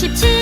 쉽지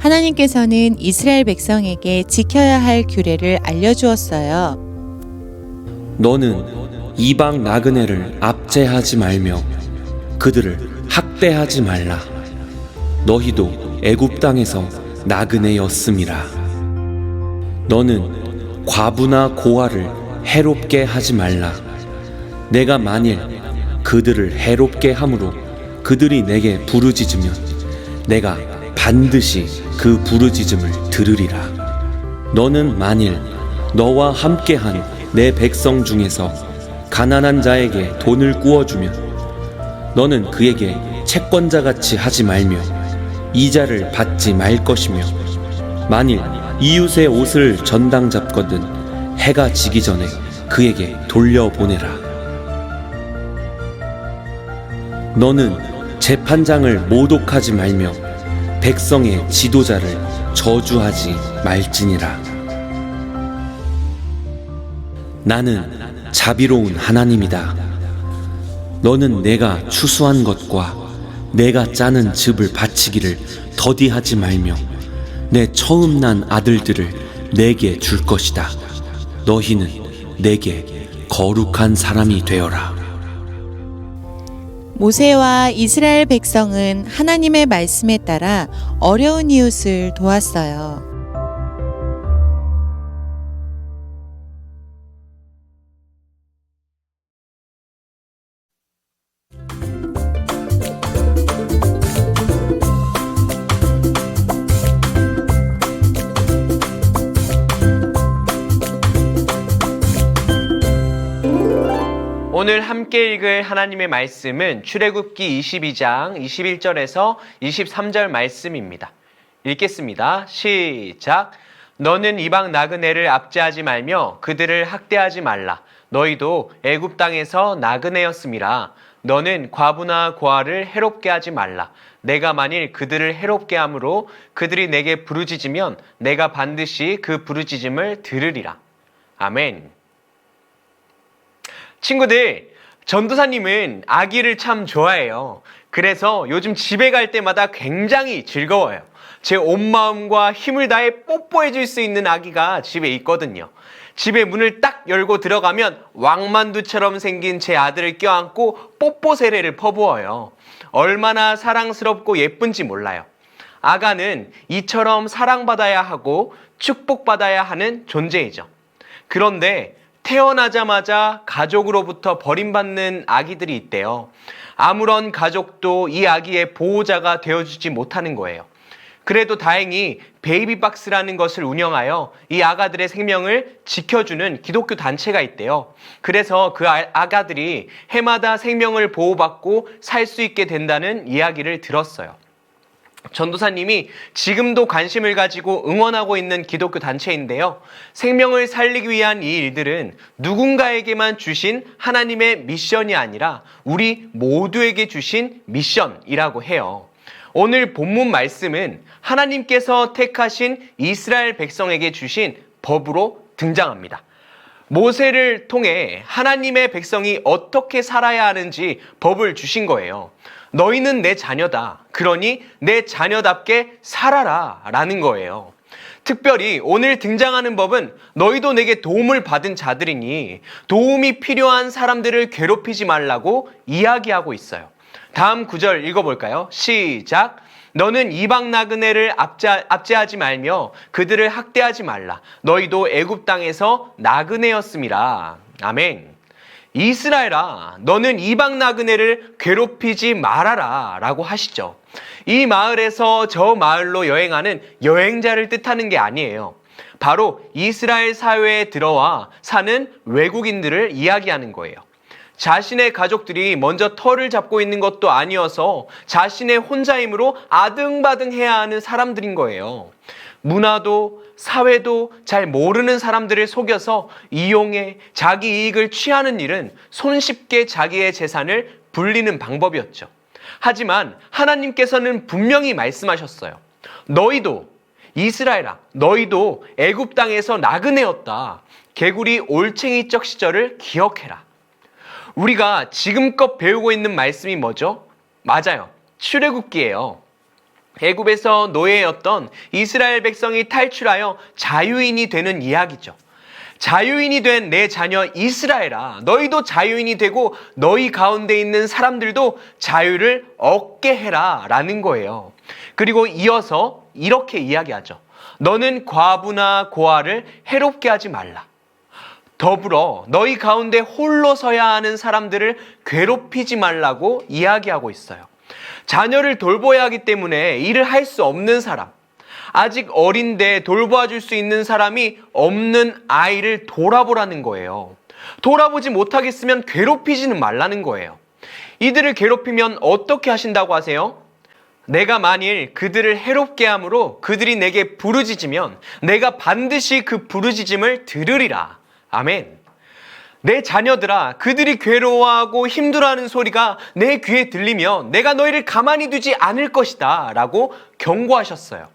하나님께서는 이스라엘 백성에게 지켜야 할 규례를 알려주었어요. 너는 이방 나그네를 압제하지 말며 그들을 학대하지 말라. 너희도 애굽 땅에서 나그네였음이라. 너는 과부나 고아를 해롭게 하지 말라. 내가 만일 그들을 해롭게 함으로 그들이 내게 부르짖으면 내가 반드시 그 부르짖음을 들으리라. 너는 만일 너와 함께한 내 백성 중에서 가난한 자에게 돈을 꾸어주면 너는 그에게 채권자 같이 하지 말며 이자를 받지 말 것이며 만일 이웃의 옷을 전당 잡거든 해가 지기 전에 그에게 돌려보내라. 너는 재판장을 모독하지 말며 백성의 지도자를 저주하지 말지니라. 나는 자비로운 하나님이다. 너는 내가 추수한 것과 내가 짜는 즙을 바치기를 더디하지 말며 내 처음 난 아들들을 내게 줄 것이다. 너희는 내게 거룩한 사람이 되어라. 모세와 이스라엘 백성은 하나님의 말씀에 따라 어려운 이웃을 도왔어요. 함께 읽을 하나님의 말씀은 출애굽기 22장 21절에서 23절 말씀입니다. 읽겠습니다. 시작. 너는 이방 나그네를 압제하지 말며 그들을 학대하지 말라. 너희도 애굽 땅에서 나그네였음이라. 너는 과부나 고아를 해롭게 하지 말라. 내가 만일 그들을 해롭게 함으로 그들이 내게 부르짖으면 내가 반드시 그 부르짖음을 들으리라. 아멘. 친구들, 전도사님은 아기를 참 좋아해요. 그래서 요즘 집에 갈 때마다 굉장히 즐거워요. 제 온 마음과 힘을 다해 뽀뽀해 줄 수 있는 아기가 집에 있거든요. 집에 문을 딱 열고 들어가면 왕만두처럼 생긴 제 아들을 껴안고 뽀뽀 세례를 퍼부어요. 얼마나 사랑스럽고 예쁜지 몰라요. 아가는 이처럼 사랑받아야 하고 축복받아야 하는 존재이죠. 그런데 태어나자마자 가족으로부터 버림받는 아기들이 있대요. 아무런 가족도 이 아기의 보호자가 되어주지 못하는 거예요. 그래도 다행히 베이비박스라는 것을 운영하여 이 아가들의 생명을 지켜주는 기독교 단체가 있대요. 그래서 그 아- 아가들이 해마다 생명을 보호받고 살 수 있게 된다는 이야기를 들었어요. 전도사님이 지금도 관심을 가지고 응원하고 있는 기독교 단체인데요. 생명을 살리기 위한 이 일들은 누군가에게만 주신 하나님의 미션이 아니라 우리 모두에게 주신 미션이라고 해요. 오늘 본문 말씀은 하나님께서 택하신 이스라엘 백성에게 주신 법으로 등장합니다. 모세를 통해 하나님의 백성이 어떻게 살아야 하는지 법을 주신 거예요. 너희는 내 자녀다. 그러니 내 자녀답게 살아라. 라는 거예요. 특별히 오늘 등장하는 법은 너희도 내게 도움을 받은 자들이니 도움이 필요한 사람들을 괴롭히지 말라고 이야기하고 있어요. 다음 구절 읽어볼까요? 시작. 너는 이방 나그네를 압제, 압제하지 말며 그들을 학대하지 말라. 너희도 애굽 땅에서 나그네였음이라. 아멘. 이스라엘아, 너는 이방 나그네를 괴롭히지 말아라. 라고 하시죠. 이 마을에서 저 마을로 여행하는 여행자를 뜻하는 게 아니에요. 바로 이스라엘 사회에 들어와 사는 외국인들을 이야기하는 거예요. 자신의 가족들이 먼저 털을 잡고 있는 것도 아니어서 자신의 혼자임으로 아등바등 해야 하는 사람들인 거예요. 문화도 사회도 잘 모르는 사람들을 속여서 이용해 자기 이익을 취하는 일은 손쉽게 자기의 재산을 불리는 방법이었죠. 하지만 하나님께서는 분명히 말씀하셨어요. 너희도 이스라엘아, 너희도 애굽 땅에서 나그네였다. 개구리 올챙이적 시절을 기억해라. 우리가 지금껏 배우고 있는 말씀이 뭐죠? 맞아요. 출애굽기예요. 애굽에서 노예였던 이스라엘 백성이 탈출하여 자유인이 되는 이야기죠. 자유인이 된 내 자녀 이스라엘아, 너희도 자유인이 되고 너희 가운데 있는 사람들도 자유를 얻게 해라 라는 거예요. 그리고 이어서 이렇게 이야기하죠. 너는 과부나 고아를 해롭게 하지 말라. 더불어 너희 가운데 홀로 서야 하는 사람들을 괴롭히지 말라고 이야기하고 있어요. 자녀를 돌보아야 하기 때문에 일을 할 수 없는 사람, 아직 어린데 돌보아 줄 수 있는 사람이 없는 아이를 돌아보라는 거예요. 돌아보지 못하겠으면 괴롭히지는 말라는 거예요. 이들을 괴롭히면 어떻게 하신다고 하세요? 내가 만일 그들을 해롭게 함으로 그들이 내게 부르짖으면 내가 반드시 그 부르짖음을 들으리라. 아멘. 내 자녀들아, 그들이 괴로워하고 힘들어하는 소리가 내 귀에 들리면 내가 너희를 가만히 두지 않을 것이다. 라고 경고하셨어요.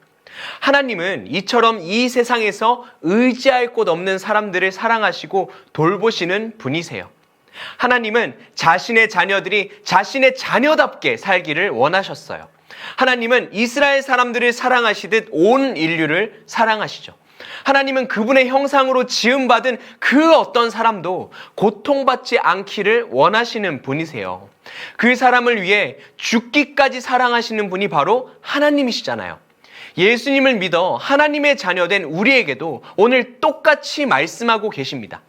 하나님은 이처럼 이 세상에서 의지할 곳 없는 사람들을 사랑하시고 돌보시는 분이세요. 하나님은 자신의 자녀들이 자신의 자녀답게 살기를 원하셨어요. 하나님은 이스라엘 사람들을 사랑하시듯 온 인류를 사랑하시죠. 하나님은 그분의 형상으로 지음받은 그 어떤 사람도 고통받지 않기를 원하시는 분이세요. 그 사람을 위해 죽기까지 사랑하시는 분이 바로 하나님이시잖아요. 예수님을 믿어 하나님의 자녀된 우리에게도 오늘 똑같이 말씀하고 계십니다.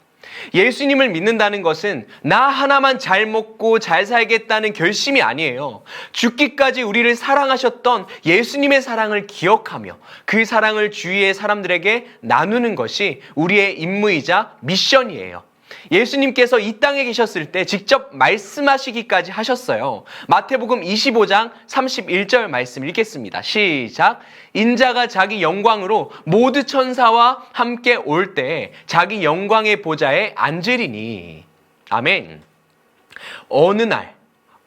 예수님을 믿는다는 것은 나 하나만 잘 먹고 잘 살겠다는 결심이 아니에요. 죽기까지 우리를 사랑하셨던 예수님의 사랑을 기억하며 그 사랑을 주위의 사람들에게 나누는 것이 우리의 임무이자 미션이에요. 예수님께서 이 땅에 계셨을 때 직접 말씀하시기까지 하셨어요. 마태복음 25장 31절 말씀 읽겠습니다. 시작. 인자가 자기 영광으로 모두 천사와 함께 올 때 자기 영광의 보좌에 앉으리니. 아멘. 어느 날,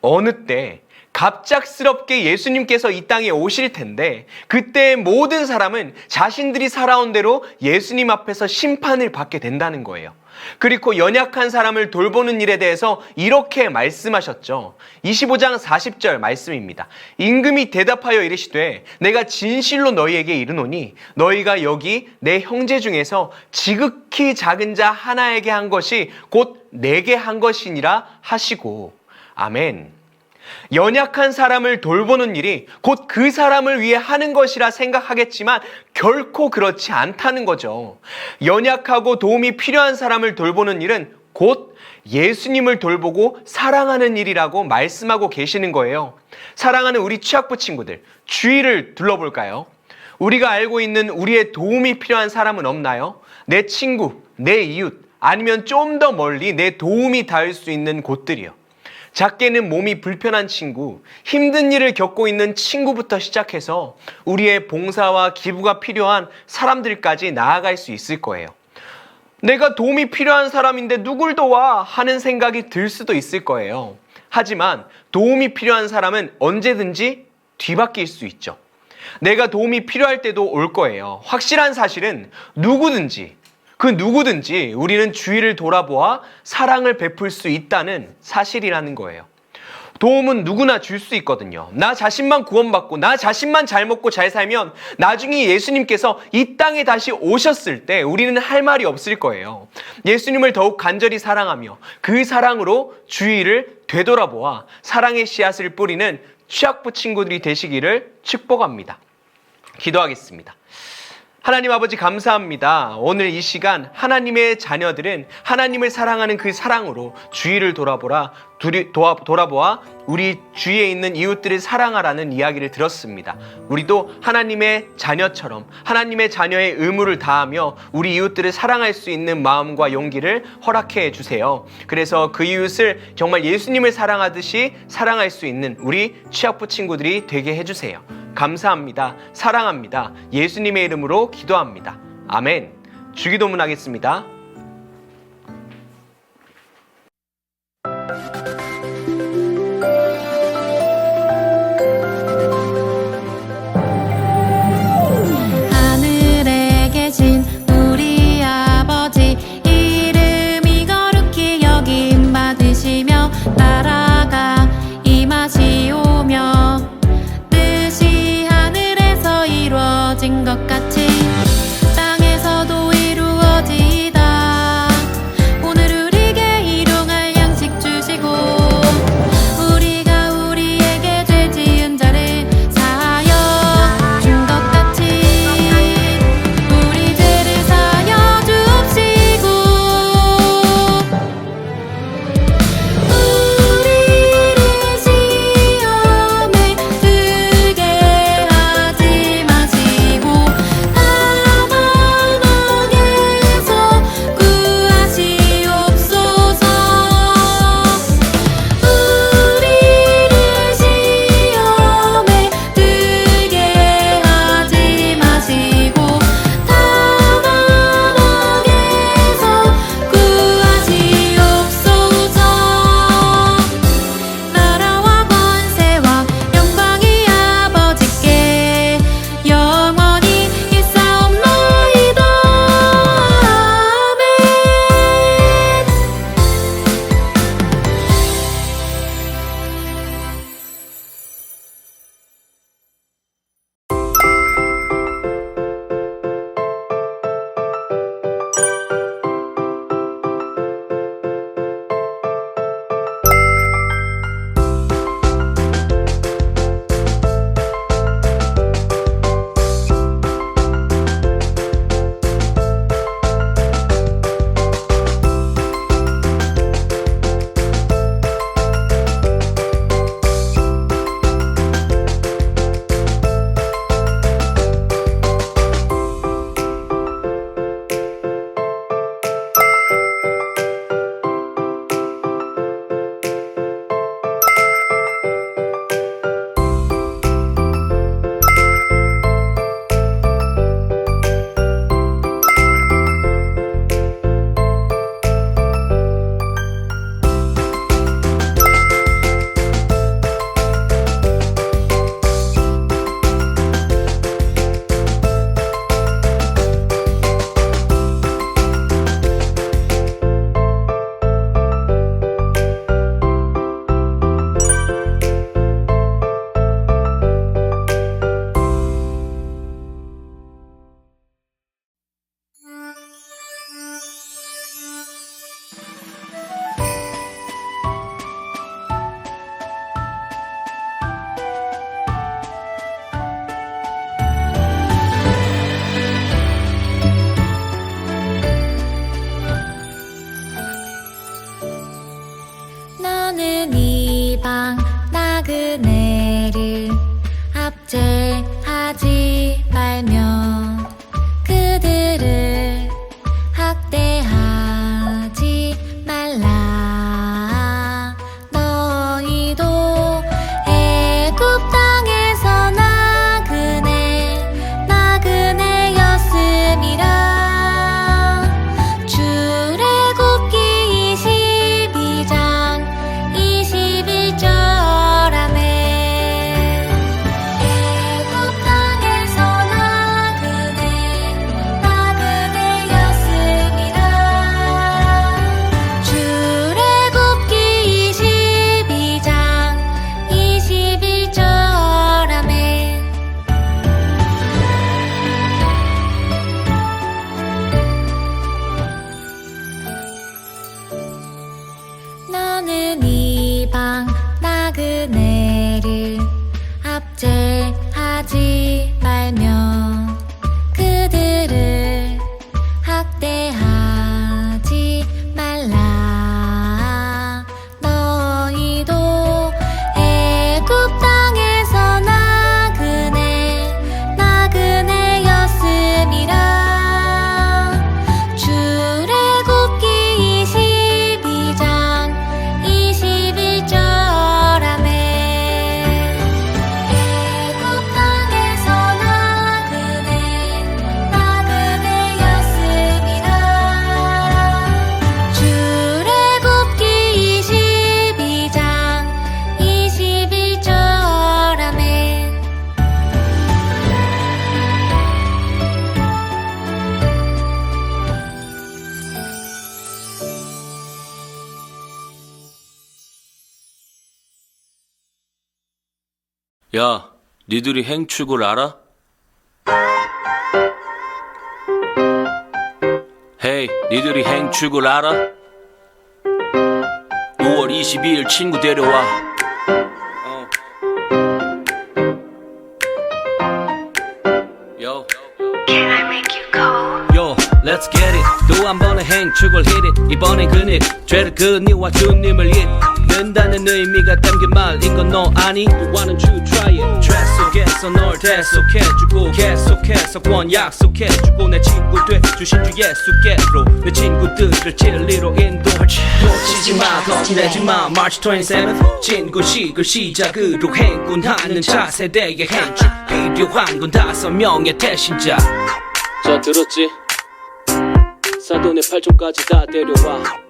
어느 때 갑작스럽게 예수님께서 이 땅에 오실 텐데 그때 모든 사람은 자신들이 살아온 대로 예수님 앞에서 심판을 받게 된다는 거예요. 그리고 연약한 사람을 돌보는 일에 대해서 이렇게 말씀하셨죠. 25장 40절 말씀입니다. 임금이 대답하여 이르시되 내가 진실로 너희에게 이르노니 너희가 여기 내 형제 중에서 지극히 작은 자 하나에게 한 것이 곧 내게 한 것이니라 하시고 아멘. 연약한 사람을 돌보는 일이 곧 그 사람을 위해 하는 것이라 생각하겠지만 결코 그렇지 않다는 거죠. 연약하고 도움이 필요한 사람을 돌보는 일은 곧 예수님을 돌보고 사랑하는 일이라고 말씀하고 계시는 거예요. 사랑하는 우리 취학부 친구들, 주위를 둘러볼까요? 우리가 알고 있는 우리의 도움이 필요한 사람은 없나요? 내 친구, 내 이웃, 아니면 좀 더 멀리 내 도움이 닿을 수 있는 곳들이요. 작게는 몸이 불편한 친구, 힘든 일을 겪고 있는 친구부터 시작해서 우리의 봉사와 기부가 필요한 사람들까지 나아갈 수 있을 거예요. 내가 도움이 필요한 사람인데 누굴 도와 하는 생각이 들 수도 있을 거예요. 하지만 도움이 필요한 사람은 언제든지 뒤바뀔 수 있죠. 내가 도움이 필요할 때도 올 거예요. 확실한 사실은 누구든지 그 누구든지 우리는 주위를 돌아보아 사랑을 베풀 수 있다는 사실이라는 거예요. 도움은 누구나 줄 수 있거든요. 나 자신만 구원받고 나 자신만 잘 먹고 잘 살면 나중에 예수님께서 이 땅에 다시 오셨을 때 우리는 할 말이 없을 거예요. 예수님을 더욱 간절히 사랑하며 그 사랑으로 주위를 되돌아보아 사랑의 씨앗을 뿌리는 취학부 친구들이 되시기를 축복합니다. 기도하겠습니다. 하나님 아버지 감사합니다. 오늘 이 시간 하나님의 자녀들은 하나님을 사랑하는 그 사랑으로 주위를 돌아보라 두리, 도와, 돌아보아 우리 주위에 있는 이웃들을 사랑하라는 이야기를 들었습니다. 우리도 하나님의 자녀처럼 하나님의 자녀의 의무를 다하며 우리 이웃들을 사랑할 수 있는 마음과 용기를 허락해 주세요. 그래서 그 이웃을 정말 예수님을 사랑하듯이 사랑할 수 있는 우리 취학부 친구들이 되게 해주세요. 감사합니다. 사랑합니다. 예수님의 이름으로 기도합니다. 아멘. 주기도문 하겠습니다. 야, 니들이 행축을 알아? 헤이, 니들이 행축을 알아? 5월 22일 친구 데려와. 어. Yo. Yo, let's get it. 또 한 번의 행축을 hit it. 이번엔 그님, 죄를 그니와 주님을 잇 는다는 의미가 담긴 말인 건 너 아니? Don't you try it? 죄 속에서 널 대속해주고 계속해서 권 약속해주고 내 친구 돼주신 주 예수께로 내 친구들을 진리로 인도할지 놓치지 마 겁내지 마 March 27th 친구식을 시작으로 행군하는 차세대의 행축 필요한 건 다섯 명의 대신자 자 들었지? 사돈의 팔촌까지 다 데려와